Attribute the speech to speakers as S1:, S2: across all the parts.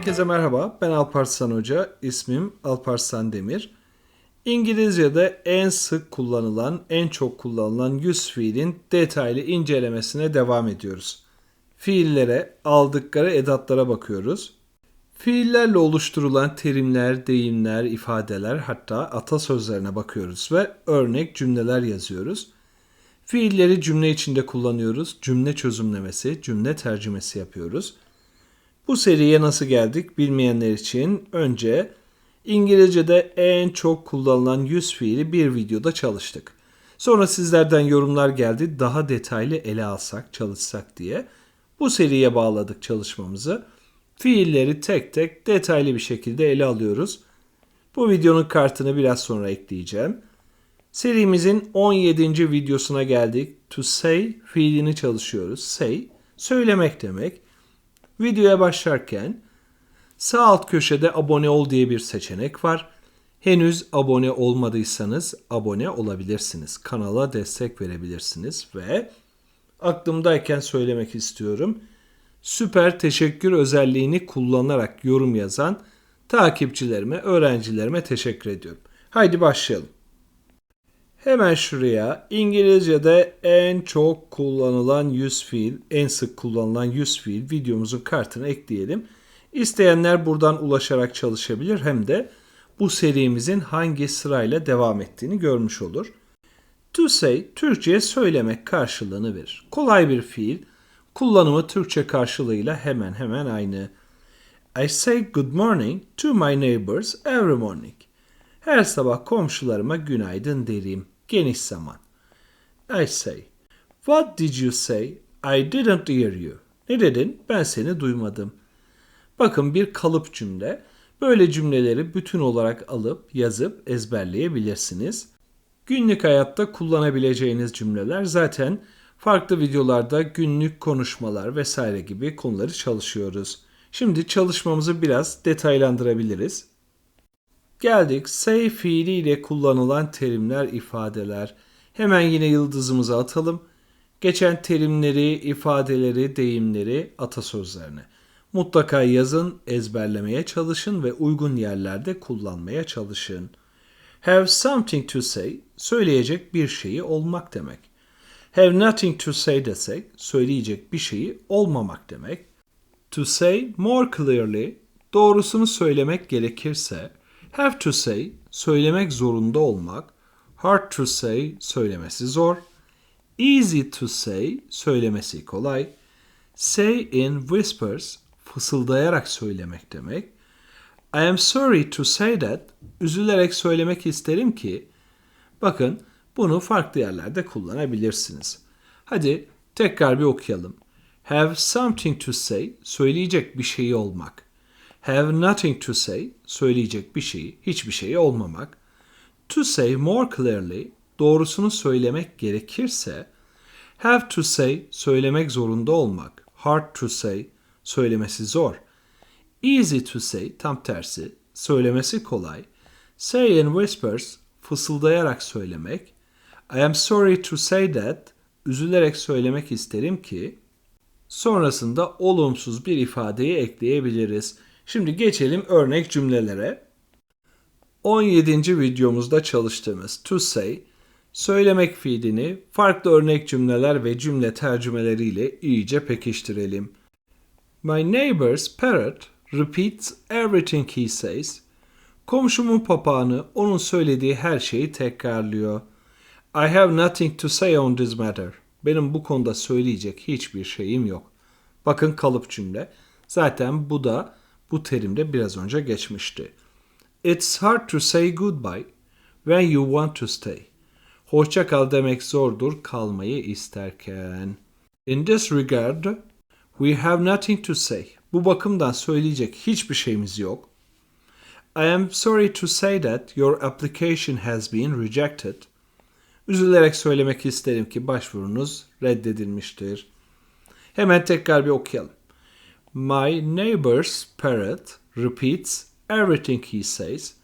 S1: Herkese merhaba. Ben Alparslan Hoca. İsmim Alparslan Demir. İngilizce'de en sık kullanılan, en çok kullanılan yüz fiilin detaylı incelemesine devam ediyoruz. Fiillere, aldıkları edatlara bakıyoruz. Fiillerle oluşturulan terimler, deyimler, ifadeler hatta atasözlerine bakıyoruz ve örnek cümleler yazıyoruz. Fiilleri cümle içinde kullanıyoruz. Cümle çözümlemesi, cümle tercümesi yapıyoruz. Bu seriye nasıl geldik bilmeyenler için önce İngilizce'de en çok kullanılan yüz fiili bir videoda çalıştık. Sonra sizlerden yorumlar geldi daha detaylı ele alsak, çalışsak diye. Bu seriye bağladık çalışmamızı. Fiilleri tek tek detaylı bir şekilde ele alıyoruz. Bu videonun kartını biraz sonra ekleyeceğim. Serimizin 17. videosuna geldik. To say fiilini çalışıyoruz. Say, söylemek demek. Videoya başlarken sağ alt köşede abone ol diye bir seçenek var. Henüz abone olmadıysanız abone olabilirsiniz. Kanala destek verebilirsiniz ve aklımdayken söylemek istiyorum. Süper teşekkür özelliğini kullanarak yorum yazan takipçilerime, öğrencilerime teşekkür ediyorum. Haydi başlayalım. Hemen şuraya İngilizce'de en çok kullanılan yüz fiil, en sık kullanılan yüz fiil videomuzun kartını ekleyelim. İsteyenler buradan ulaşarak çalışabilir hem de bu serimizin hangi sırayla devam ettiğini görmüş olur. To say Türkçe'ye söylemek karşılığını verir. Kolay bir fiil. Kullanımı Türkçe karşılığıyla hemen hemen aynı. I say good morning to my neighbors every morning. Her sabah komşularıma günaydın derim. Geniş zaman. I say. What did you say? I didn't hear you. Ne dedin? Ben seni duymadım. Bakın bir kalıp cümle. Böyle cümleleri bütün olarak alıp yazıp ezberleyebilirsiniz. Günlük hayatta kullanabileceğiniz cümleler zaten farklı videolarda günlük konuşmalar vesaire gibi konuları çalışıyoruz. Şimdi çalışmamızı biraz detaylandırabiliriz. Geldik say fiiliyle kullanılan terimler, ifadeler. Hemen yine yıldızımızı atalım. Geçen terimleri, ifadeleri, deyimleri, atasözlerini. Mutlaka yazın, ezberlemeye çalışın ve uygun yerlerde kullanmaya çalışın. Have something to say, söyleyecek bir şeyi olmak demek. Have nothing to say desek, söyleyecek bir şeyi olmamak demek. To say more clearly, doğrusunu söylemek gerekirse, Have to say, söylemek zorunda olmak. Hard to say, söylemesi zor. Easy to say, söylemesi kolay. Say in whispers, fısıldayarak söylemek demek. I am sorry to say that, üzülerek söylemek isterim ki. Bakın, bunu farklı yerlerde kullanabilirsiniz. Hadi tekrar bir okuyalım. Have something to say, söyleyecek bir şeyi olmak. Have nothing to say, söyleyecek bir şeyi, hiçbir şeyi olmamak. To say more clearly, doğrusunu söylemek gerekirse, have to say, söylemek zorunda olmak. Hard to say, söylemesi zor. Easy to say, tam tersi, söylemesi kolay. Say in whispers, fısıldayarak söylemek. I am sorry to say that, üzülerek söylemek isterim ki, sonrasında olumsuz bir ifadeyi ekleyebiliriz. Şimdi geçelim örnek cümlelere. 17. videomuzda çalıştığımız to say, söylemek fiilini farklı örnek cümleler ve cümle tercümeleriyle iyice pekiştirelim. My neighbor's parrot repeats everything he says. Komşumun papağanı onun söylediği her şeyi tekrarlıyor. I have nothing to say on this matter. Benim bu konuda söyleyecek hiçbir şeyim yok. Bakın kalıp cümle. Zaten bu da bu terimde biraz önce geçmişti. It's hard to say goodbye when you want to stay. Hoşça kal demek zordur kalmayı isterken. In this regard, we have nothing to say. Bu bakımdan söyleyecek hiçbir şeyimiz yok. I am sorry to say that your application has been rejected. Üzülerek söylemek isterim ki başvurunuz reddedilmiştir. Hemen tekrar bir okuyalım. My neighbor's parrot repeats everything he says.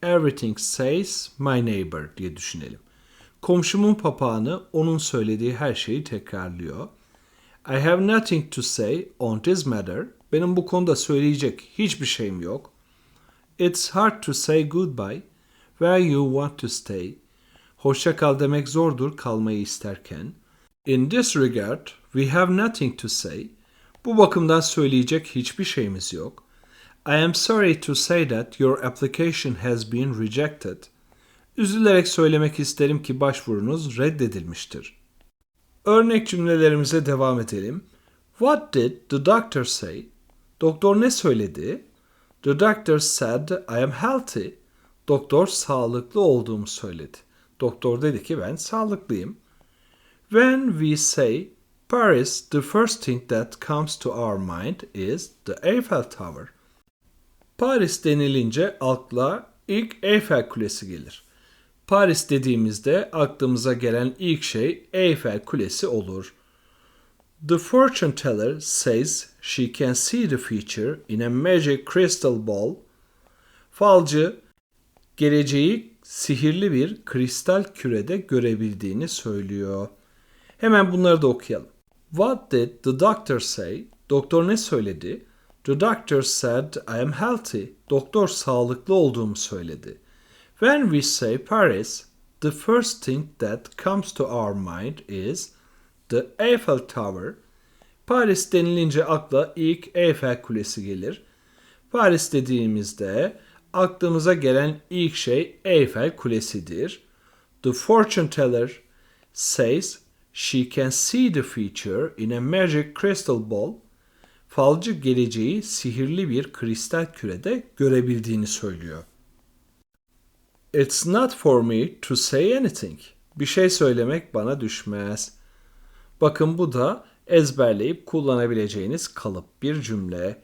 S1: Everything says my neighbor diye düşünelim. Komşumun papağanı onun söylediği her şeyi tekrarlıyor. I have nothing to say on this matter. Benim bu konuda söyleyecek hiçbir şeyim yok. It's hard to say goodbye where you want to stay. Hoşça kal demek zordur kalmayı isterken. In this regard, we have nothing to say. Bu bakımdan söyleyecek hiçbir şeyimiz yok. I am sorry to say that your application has been rejected. Üzülerek söylemek isterim ki başvurunuz reddedilmiştir. Örnek cümlelerimize devam edelim. What did the doctor say? Doktor ne söyledi? The doctor said I am healthy. Doktor sağlıklı olduğumu söyledi. Doktor dedi ki ben sağlıklıyım. When we say Paris, the first thing that comes to our mind is the Eiffel Tower. Paris denilince akla ilk Eiffel Kulesi gelir. Paris dediğimizde aklımıza gelen ilk şey Eiffel Kulesi olur. The fortune teller says she can see the future in a magic crystal ball. Falcı geleceği sihirli bir kristal kürede görebildiğini söylüyor. Hemen bunları da okuyalım. What did the doctor say? Doktor ne söyledi? The doctor said I am healthy. Doktor sağlıklı olduğumu söyledi. When we say Paris, the first thing that comes to our mind is the Eiffel Tower. Paris denilince akla ilk Eiffel Kulesi gelir. Paris dediğimizde aklımıza gelen ilk şey Eiffel Kulesi'dir. The fortune teller says she can see the future in a magic crystal ball. Falcı geleceği sihirli bir kristal kürede görebildiğini söylüyor. It's not for me to say anything. Bir şey söylemek bana düşmez. Bakın bu da ezberleyip kullanabileceğiniz kalıp bir cümle.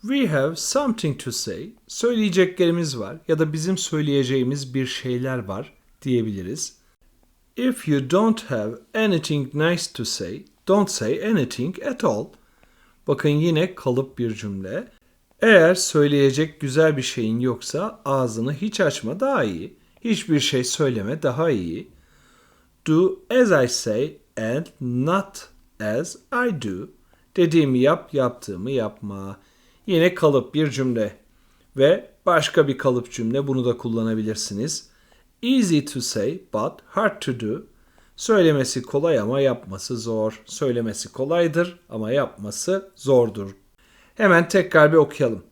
S1: We have something to say. Söyleyeceklerimiz var ya da bizim söyleyeceğimiz bir şeyler var diyebiliriz. If you don't have anything nice to say, don't say anything at all. Bakın yine kalıp bir cümle. Eğer söyleyecek güzel bir şeyin yoksa ağzını hiç açma daha iyi. Hiçbir şey söyleme daha iyi. Do as I say and not as I do. Dediğimi yap, yaptığımı yapma. Yine kalıp bir cümle. Ve başka bir kalıp cümle bunu da kullanabilirsiniz. Easy to say but hard to do. Söylemesi kolay ama yapması zor. Söylemesi kolaydır ama yapması zordur. Hemen tekrar bir okuyalım.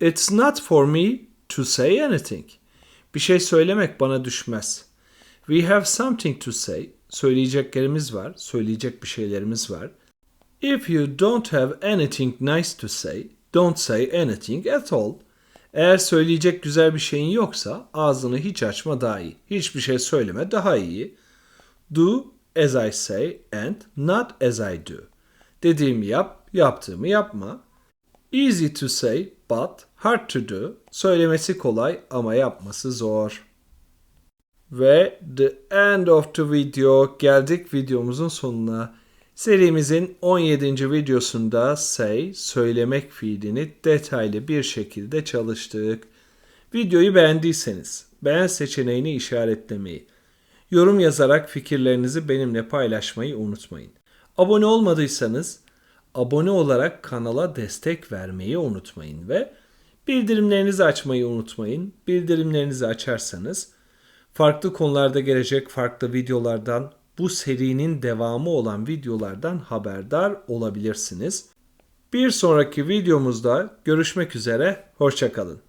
S1: It's not for me to say anything. Bir şey söylemek bana düşmez. We have something to say. Söyleyeceklerimiz var. Söyleyecek bir şeylerimiz var. If you don't have anything nice to say, don't say anything at all. Eğer söyleyecek güzel bir şeyin yoksa ağzını hiç açma daha iyi. Hiçbir şey söyleme daha iyi. Do as I say and not as I do. Dediğimi yap, yaptığımı yapma. Easy to say but hard to do. Söylemesi kolay ama yapması zor. Ve the end of the video geldik videomuzun sonuna. Serimizin 17. videosunda say, söylemek fiilini detaylı bir şekilde çalıştık. Videoyu beğendiyseniz beğen seçeneğini işaretlemeyi, yorum yazarak fikirlerinizi benimle paylaşmayı unutmayın. Abone olmadıysanız abone olarak kanala destek vermeyi unutmayın ve bildirimlerinizi açmayı unutmayın. Bildirimlerinizi açarsanız farklı konularda gelecek farklı videolardan bu serinin devamı olan videolardan haberdar olabilirsiniz. Bir sonraki videomuzda görüşmek üzere, hoşçakalın.